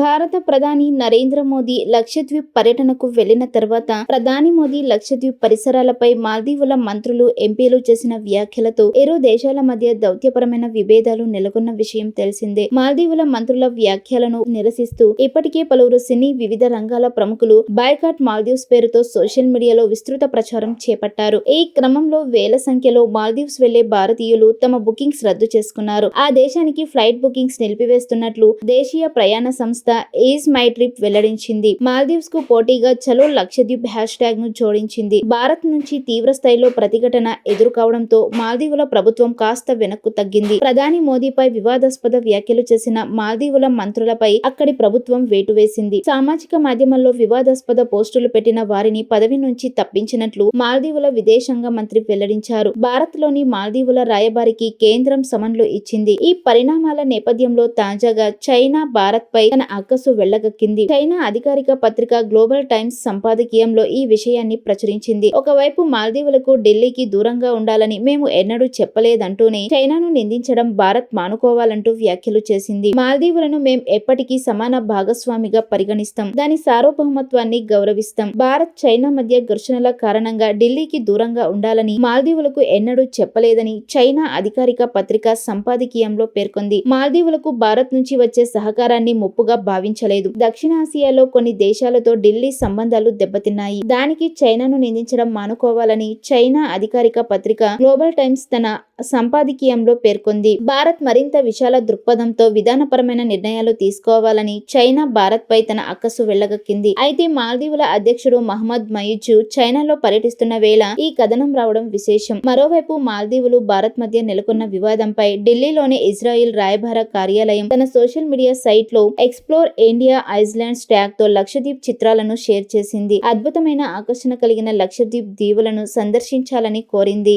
భారత ప్రధాని నరేంద్ర మోదీ లక్షద్వీప్ పర్యటనకు వెళ్ళిన తర్వాత ప్రధాని మోదీ లక్షద్వీప్ పరిసరాలపై మాల్దీవుల మంత్రులు ఎంపీలు చేసిన వ్యాఖ్యలతో ఇరు దేశాల మధ్య దౌత్యపరమైన విభేదాలు నెలకొన్న విషయం తెలిసిందే. మాల్దీవుల మంత్రుల వ్యాఖ్యలను నిరసిస్తూ ఇప్పటికే పలువురు సినీ వివిధ రంగాల ప్రముఖులు బాయ్కాట్ మాల్దీవ్స్ పేరుతో సోషల్ మీడియాలో విస్తృత ప్రచారం చేపట్టారు. ఈ క్రమంలో వేల సంఖ్యలో మాల్దీవ్స్ వెళ్ళే భారతీయులు తమ బుకింగ్స్ రద్దు చేసుకున్నారు. ఆ దేశానికి ఫ్లైట్ బుకింగ్స్ నిలిపివేస్తున్నట్లు దేశీయ ప్రయాణ సంస్థ ఈజ్ మై ట్రిప్ వెల్లడించింది. మాల్దీవ్స్కు పోటీగా చలో లక్షద్వీప్ హ్యాష్ ట్యాగ్ను జోడించింది. భారత్ నుంచి తీవ్ర స్థాయిలో ప్రతిఘటన ఎదుర్కోవడంతో మాల్దీవుల ప్రభుత్వం కాస్త వెనక్కు తగ్గింది. ప్రధాని మోదీపై వివాదాస్పద వ్యాఖ్యలు చేసిన మాల్దీవుల మంత్రులపై అక్కడి ప్రభుత్వం వేటు వేసింది. సామాజిక మాధ్యమాల్లో వివాదాస్పద పోస్టులు పెట్టిన వారిని పదవి నుంచి తప్పించినట్లు మాల్దీవుల విదేశాంగ మంత్రి వెల్లడించారు. భారత్లోని మాల్దీవుల రాయబారికి కేంద్రం సమన్లు ఇచ్చింది. ఈ పరిణామాల నేపథ్యంలో తాజాగా చైనా భారత్ పై తన అక్కసు వెళ్ళగక్కింది చైనా అధికారిక పత్రిక గ్లోబల్ టైమ్స్ సంపాదకీయంలో ఈ విషయాన్ని ప్రచురించింది. ఒకవైపు మాల్దీవులకు ఢిల్లీకి దూరంగా ఉండాలని మేము ఎన్నడూ చెప్పలేదంటూనే చైనాను నిందించడం భారత్ మానుకోవాలంటూ వ్యాఖ్యలు చేసింది. మాల్దీవులను మేం ఎప్పటికీ సమాన భాగస్వామిగా పరిగణిస్తాం. దాని సార్వభౌమత్వాన్ని గౌరవిస్తాం. భారత్ చైనా మధ్య ఘర్షణల కారణంగా ఢిల్లీకి దూరంగా ఉండాలని మాల్దీవులకు ఎన్నడూ చెప్పలేదని చైనా అధికారిక పత్రిక సంపాదకీయంలో పేర్కొంది. మాల్దీవులకు భారత్ నుంచి వచ్చే సహకారాన్ని ముప్పుగా భావించలేదు. దక్షిణాసియాలో కొన్ని దేశాలతో ఢిల్లీ సంబంధాలు దెబ్బతిన్నాయి. దానికి చైనాను నిందించడం మానుకోవాలని చైనా అధికారిక పత్రిక గ్లోబల్ టైమ్స్ తన సంపాదకీయంలో పేర్కొంది. భారత్ మరింత విశాల దృక్పథంతో విధానపరమైన నిర్ణయాలు తీసుకోవాలని చైనా భారత్ పై తన అక్కసు వెళ్ళగక్కింది. అయితే మాల్దీవుల అధ్యక్షుడు మహమ్మద్ మయూజు చైనాలో పర్యటిస్తున్న వేళ ఈ కథనం రావడం విశేషం. మరోవైపు మాల్దీవులు భారత్ మధ్య నెలకొన్న వివాదంపై ఢిల్లీలోని ఇజ్రాయిల్ రాయబార కార్యాలయం తన సోషల్ మీడియా సైట్లో ఎక్స్ ఎక్స్ప్లోర్ ఇండియా ఐస్లాండ్స్ ట్యాగ్తో లక్షద్వీప్ చిత్రాలను షేర్ చేసింది. అద్భుతమైన ఆకర్షణ కలిగిన లక్షద్వీప్ దీవులను సందర్శించాలని కోరింది.